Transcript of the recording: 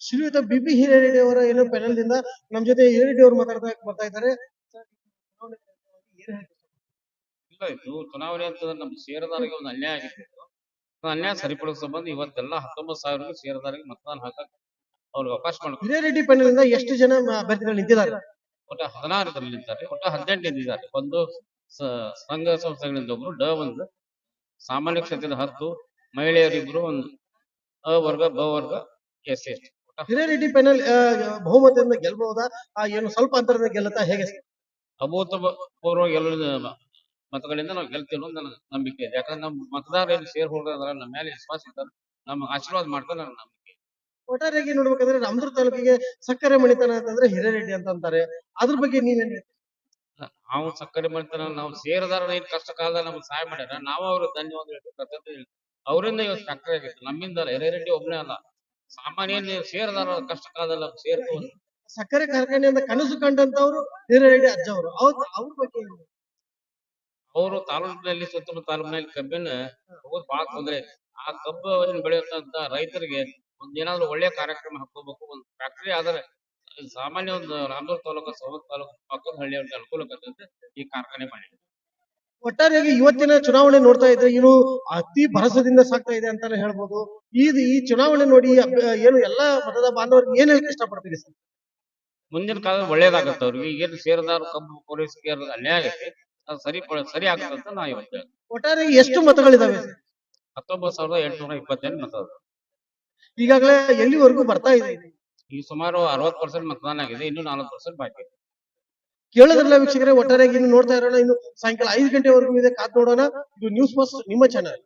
ಶ್ರೀಯುತ B P ಹಿರೇರೆಡ್ಡಿ ಅವರ ಏನು ಪ್ಯಾನೆಲ್ ದಿಂದ ನಮ್ ಜೊತೆ ಹಿರೇರೆಡ್ಡಿ ಅವರು ಮಾತಾಡ್ತಾ ಬರ್ತಾ ಇದ್ದಾರೆ. ಇಲ್ಲ ಇದು ಚುನಾವಣೆ ಅಂತ ನಮ್ಮ ಷೇರುದಾರರಿಗೆ ಒಂದು ಅನ್ಯಾಯ ಆಗಿತ್ತು. ಆ ಅನ್ಯಾಯ ಸರಿಪಡಿಸೋ ಸಂಬಂಧ ಇವತ್ತೆಲ್ಲ ಹತ್ತೊಂಬತ್ತು ಸಾವಿರ ಸೇರದಾರಿಗೆ ಮತದಾನ ಹಾಕಕ್ ಅವ್ರಿಗೆ ಅವಕಾಶ ಮಾಡ್ಕೊಂಡು ಹಿರೇರೆಡ್ಡಿ ಪ್ಯಾನೆಲ್ ಇಂದ ಎಷ್ಟು ಜನ ಅಭ್ಯರ್ಥಿಗಳು ನಿಂತಿದ್ದಾರೆ? ಒಟ್ಟ ಹದಿನಾರು ಜನ ನಿಂತಾರೆ ಒಟ್ಟ ಹದಿನೆಂಟು ನಿಂತಿದ್ದಾರೆ. ಒಂದು ಸಂಘ ಸಂಸ್ಥೆಗಳಿಂದ ಒಬ್ರು ಡ ಒಂದು ಸಾಮಾನ್ಯ ಕ್ಷೇತ್ರದ ಹತ್ತು ಮಹಿಳೆಯರಿಬ್ರು ಒಂದು ಅ ವರ್ಗ ಬ ವರ್ಗ ಎಸ್ ಎಸ್. ಹಿರೇರೆಡ್ಡಿ ಪೈನಲ್ ಬಹುಮತದಿಂದ ಗೆಲ್ಬಹುದಾ? ಆ ಏನು ಸ್ವಲ್ಪ ಅಂತರದಿಂದ ಗೆಲ್ಲತಾ ಹೇಗೆ? ಅಭೂತಪೂರ್ವ ಗೆಲ್ಲ ಮತಗಳಿಂದ ನಾವು ಗೆಲ್ತೀವಿ ಅನ್ನೋದು ನನ್ನ ನಂಬಿಕೆ ಇದೆ. ಯಾಕಂದ್ರೆ ನಮ್ಮ ಮತದಾರ ಏನು ಶೇರ್ ಹೋಲ್ಡರ್ ಅದಾರ ನಮ್ಮ ಮೇಲೆ ವಿಶ್ವಾಸ ಇದ್ದಾರೆ ನಮ್ಗೆ ಆಶೀರ್ವಾದ ಮಾಡ್ತಾರೆ ನನ್ನ ನಂಬಿಕೆ ಒಟ್ಟಾರೆಯಾಗಿ ನೋಡ್ಬೇಕಂದ್ರೆ ರಾಮದುರ್ಗ ತಾಲೂಕಿಗೆ ಸಕ್ಕರೆ ಮಣಿತನ ಅಂತಂದ್ರೆ ಹಿರೇರೆಡ್ಡಿ ಅಂತ ಅಂತಾರೆ. ಅದ್ರ ಬಗ್ಗೆ ನೀವೇನ್? ನಾವು ಸಕ್ಕರೆ ಮಣಿತನ ನಾವು ಸೇರದಾರ ಏನ್ ಕಷ್ಟ ಕಾಲದಲ್ಲಿ ನಮ್ಗೆ ಸಹಾಯ ಮಾಡ್ಯಾರ. ನಾವು ಅವ್ರ ಧನ್ಯವಾದ. ಅವರಿಂದ ಇವತ್ತು ಸಕ್ಕರೆ ಆಗಿತ್ತು. ನಮ್ಮಿಂದ ಅಲ್ಲ ಹಿರೇರೆಡ್ಡಿ ಒಬ್ಬನೇ ಅಲ್ಲ. ಸಾಮಾನ್ಯ ಸೇರದಾರ ಕಷ್ಟ ಕಾಲದಲ್ಲಿ ಅವ್ರು ಸೇರ್ತು ಸಕ್ಕರೆ ಕಾರ್ಖಾನೆಯಿಂದ ಕನಸು ಕಂಡಂತವ್ರು ಹಿರೇರೆಡ್ಡಿ ಅಜ್ಜವರು ಅವ್ರ. ಅವ್ರ ಬಗ್ಗೆ ಅವರು ತಾಲೂಕಿನಲ್ಲಿ ಸುತ್ತಮುತ್ತ ತಾಲೂಕಿನಲ್ಲಿ ಕಬ್ಬಿನ ಹೋಗೋದು ಬಹಳ ತೊಂದರೆ. ಆ ಕಬ್ಬು ಏನ್ ಬೆಳೆಯುತ್ತಂತ ರೈತರಿಗೆ ಒಂದೇನಾದ್ರು ಒಳ್ಳೆ ಕಾರ್ಯಕ್ರಮ ಹಾಕೋಬೇಕು ಒಂದು ಫ್ಯಾಕ್ಟರಿ ಆದರೆ ಸಾಮಾನ್ಯ ಒಂದು ರಾಮದುರ್ಗ ತಾಲೂಕು ಸವತ್ ತಾಲೂಕು ಪಕ್ಕದ ಹಳ್ಳಿಯವ್ರಿಗೆ ಅನುಕೂಲ ಆಗತ್ತೆ ಈ ಕಾರ್ಖಾನೆ ಮಾಡಿ. ಒಟ್ಟಾರೆಯಾಗಿ ಇವತ್ತಿನ ಚುನಾವಣೆ ನೋಡ್ತಾ ಇದ್ರೆ ಇನ್ನು ಅತಿ ಭರಸದಿಂದ ಸಾಕ್ತಾ ಇದೆ ಅಂತಾನೆ ಹೇಳ್ಬೋದು. ಈ ಈ ಚುನಾವಣೆ ನೋಡಿ ಏನು ಎಲ್ಲಾ ಮತದ ಬಾಂಧವರಿಗೆ ಏನ್ ಹೇಳಕ್ ಇಷ್ಟಪಡ್ತೀರಿ ಸರ್? ಮುಂದಿನ ಕಾಲದಲ್ಲಿ ಒಳ್ಳೇದಾಗತ್ತೆ ಅವ್ರಿಗೆ. ಏನು ಸೇರದಾರ ಕಬ್ಬು ಪೊಲೀಸ್ ಅದು ಅನ್ಯಾಯ ಆಗೈತಿ. ಅದು ಸರಿ ಸರಿ ಆಗ್ತದಂತ ಅಂತ ನಾ ಇವತ್ತು ಒಟ್ಟಾರೆ ಎಷ್ಟು ಮತಗಳಿದಾವೆ? ಹತ್ತೊಂಬತ್ತು ಸಾವಿರದ ಎಂಟುನೂರ ಇಪ್ಪತ್ತೆಂಟು ಮತ ಈಗಾಗಲೇ ಎಲ್ಲಿವರೆಗೂ ಬರ್ತಾ ಇದೆ? ಈಗ ಸುಮಾರು ಅರವತ್ತು ಪರ್ಸೆಂಟ್ ಮತದಾನ ಆಗಿದೆ. ಇನ್ನು ನಾಲ್ಕು ಪರ್ಸೆಂಟ್ ಬಾಕಿ ಇದೆ. ಕೇಳೋದ್ರಲ್ಲ ವೀಕ್ಷಕರೇ, ಒಟ್ಟಾರೆಯಾಗಿ ಇನ್ನು ನೋಡ್ತಾ ಇರೋಣ. ಇನ್ನು ಸಾಯಂಕಾಲ ಐದು ಗಂಟೆವರೆಗೂ ಇದೆ ಕಾದ್ ನೋಡೋಣ. ಇದು ನ್ಯೂಸ್ ಫಸ್ಟ್ ನಿಮ್ಮ ಚಾನಲ್